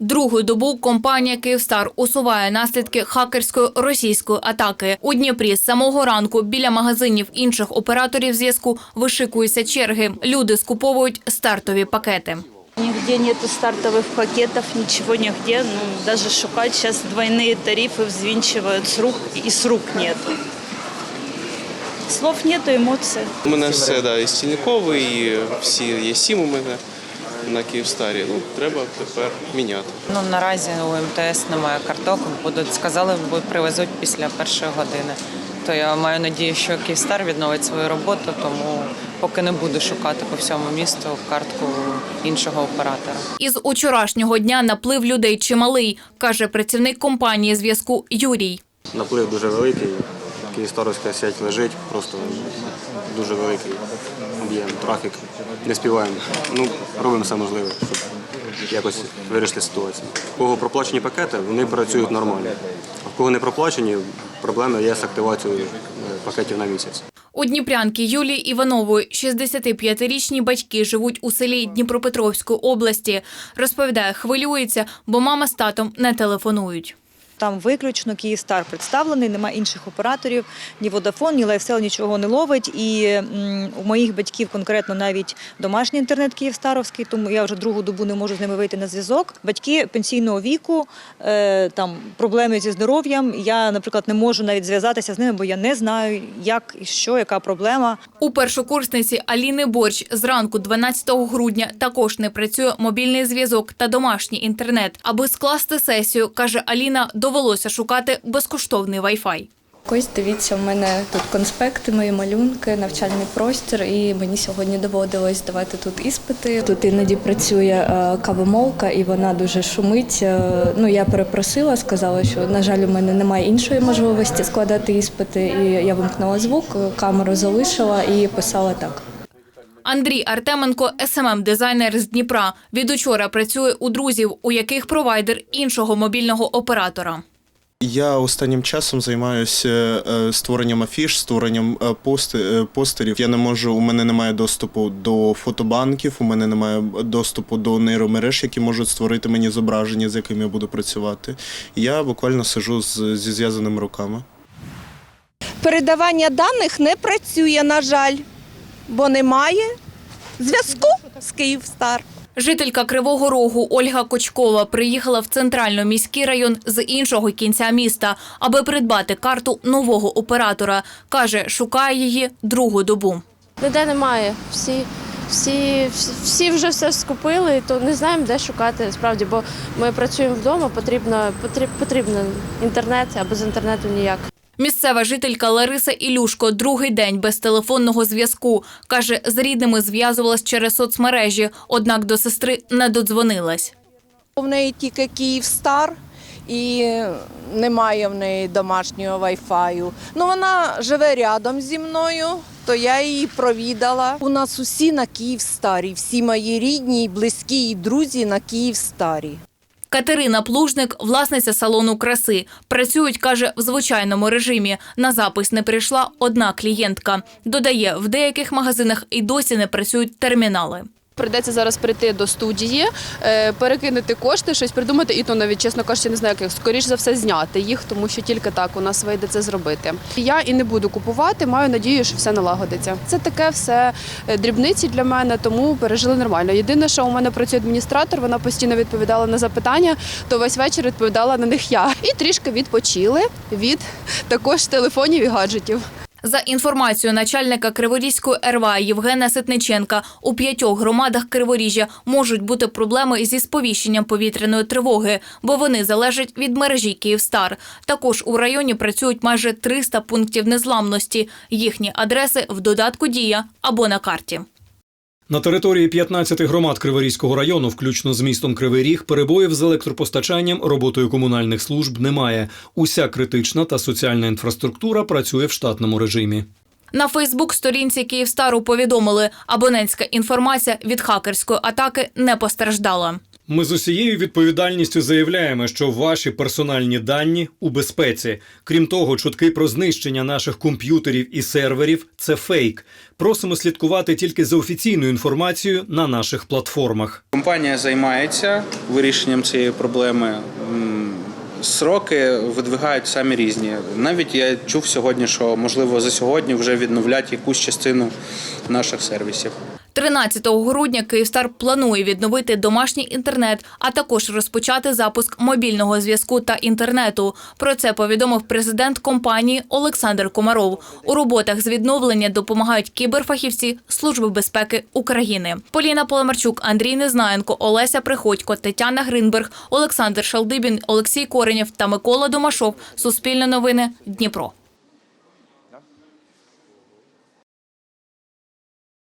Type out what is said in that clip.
Другу добу компанія Київстар усуває наслідки хакерської російської атаки. У Дніпрі з самого ранку біля магазинів інших операторів зв'язку вишикуються черги. Люди скуповують стартові пакети. Нигде нету стартовых пакетов, ничего нигде. Ну, даже шукать сейчас двойные тарифы взвинчивают с рук, и с рук нету. Слов нету, эмоций. У мене все да, і стільниковий, і всі є сім у мене на Київстарі. Ну, треба тепер міняти. Ну наразі у МТС немає карток. Будуть сказали, бо привезуть після першої години. То я маю надію, що Київстар відновить свою роботу, тому поки не буду шукати по всьому місту картку іншого оператора. Із учорашнього дня наплив людей чималий, каже працівник компанії зв'язку Юрій. Наплив дуже великий. Київстаровська сеть лежить, просто дуже великий об'єм, трафік. Не співаємо. Ну, робимо все можливе, щоб якось вирішити ситуацію. У кого проплачені пакети, вони працюють нормально. А в кого не проплачені, проблеми є з активацією е, пакетів на місяць. У Дніпрянки Юлії Іванової 65-річні батьки живуть у селі Дніпропетровської області. Розповідає, хвилюється, бо мама з татом не телефонують. Там виключно Київстар представлений, немає інших операторів, ні Водафон, ні Лайфсел нічого не ловить. І у моїх батьків конкретно навіть домашній інтернет Київстаровський, тому я вже другу добу не можу з ними вийти на зв'язок. Батьки пенсійного віку, е, там проблеми зі здоров'ям. Я, наприклад, не можу навіть зв'язатися з ними, бо я не знаю, як і що, яка проблема. У першокурсниці Аліни Борщ зранку 12 грудня також не працює мобільний зв'язок та домашній інтернет. Аби скласти сесію, каже Аліна, довелося шукати безкоштовний вай-фай. Ось дивіться, в мене тут конспекти, мої малюнки, навчальний простір, і мені сьогодні доводилось здавати тут іспити. Тут іноді працює е, кавомолка, і вона дуже шумить. Е, Ну я перепросила, сказала, що на жаль, у мене немає іншої можливості складати іспити. І я вимкнула звук, камеру залишила і писала так. Андрій Артеменко, СММ дизайнер з Дніпра. Від учора працює у друзів, у яких провайдер іншого мобільного оператора. Я останнім часом займаюся е, створенням афіш, створенням е, е, постерів. Я не можу, у мене немає доступу до фотобанків, у мене немає доступу до нейромереж, які можуть створити мені зображення, з якими я буду працювати. Я буквально сижу з, зі зв'язаними руками. передавання даних не працює, на жаль, бо немає зв'язку з Київстар. Жителька Кривого Рогу Ольга Кочкова приїхала в центрально-міський район з іншого кінця міста, аби придбати карту нового оператора. Каже, шукає її другу добу. Ніде немає. Всі, всі, всі, вже все скупили, то не знаємо, де шукати справді, бо ми працюємо вдома, потрібно, потріб, потрібно інтернет, а без інтернету ніяк. Місцева жителька Лариса Ілюшко другий день без телефонного зв'язку. Каже, з рідними зв'язувалась через соцмережі, однак до сестри не додзвонилась. В неї тільки Київстар і немає в неї домашнього вайфаю. Ну вона живе рядом зі мною, то я її провідала. У нас усі на Київстарі, всі мої рідні, близькі і друзі на Київстарі. Катерина Плужник, власниця салону краси. Працюють, каже, в звичайному режимі. На запис не прийшла одна клієнтка. Додає, в деяких магазинах і досі не працюють термінали. Прийдеться зараз прийти до студії, е, перекинути кошти, щось придумати, і то навіть, чесно кажучи, не знаю, як скоріш за все зняти їх, тому що тільки так у нас вийде це зробити. Я і не буду купувати, маю надію, що все налагодиться. Це таке все е, дрібниці для мене, тому пережили нормально. Єдине, що у мене працює адміністратор, вона постійно відповідала на запитання, то весь вечір відповідала на них я. І трішки відпочили від також телефонів і гаджетів. За інформацією начальника Криворізької РВА Євгена Ситниченка, у п'ятьох громадах Криворіжжя можуть бути проблеми зі сповіщенням повітряної тривоги, бо вони залежать від мережі Київстар. Також у районі працюють майже 300 пунктів незламності. Їхні адреси в додатку Дія або на карті. На території 15 громад Криворізького району, включно з містом Кривий Ріг, перебоїв з електропостачанням, роботою комунальних служб немає. Уся критична та соціальна інфраструктура працює в штатному режимі. На Фейсбук-сторінці Київстару повідомили, абонентська інформація від хакерської атаки не постраждала. Ми з усією відповідальністю заявляємо, що ваші персональні дані у безпеці. Крім того, чутки про знищення наших комп'ютерів і серверів це фейк. Просимо слідкувати тільки за офіційною інформацією на наших платформах. Компанія займається вирішенням цієї проблеми. Сроки видвигають самі різні. Навіть я чув сьогодні, що можливо за сьогодні вже відновлять якусь частину наших сервісів. 13 грудня Київстар планує відновити домашній інтернет, а також розпочати запуск мобільного зв'язку та інтернету. Про це повідомив президент компанії Олександр Комаров. У роботах з відновлення допомагають кіберфахівці Служби безпеки України. Поліна Поломарчук, Андрій Незнаєнко, Олеся Приходько, Тетяна Гринберг, Олександр Шалдибін, Олексій Коренєв та Микола Домашов. Суспільне новини Дніпро.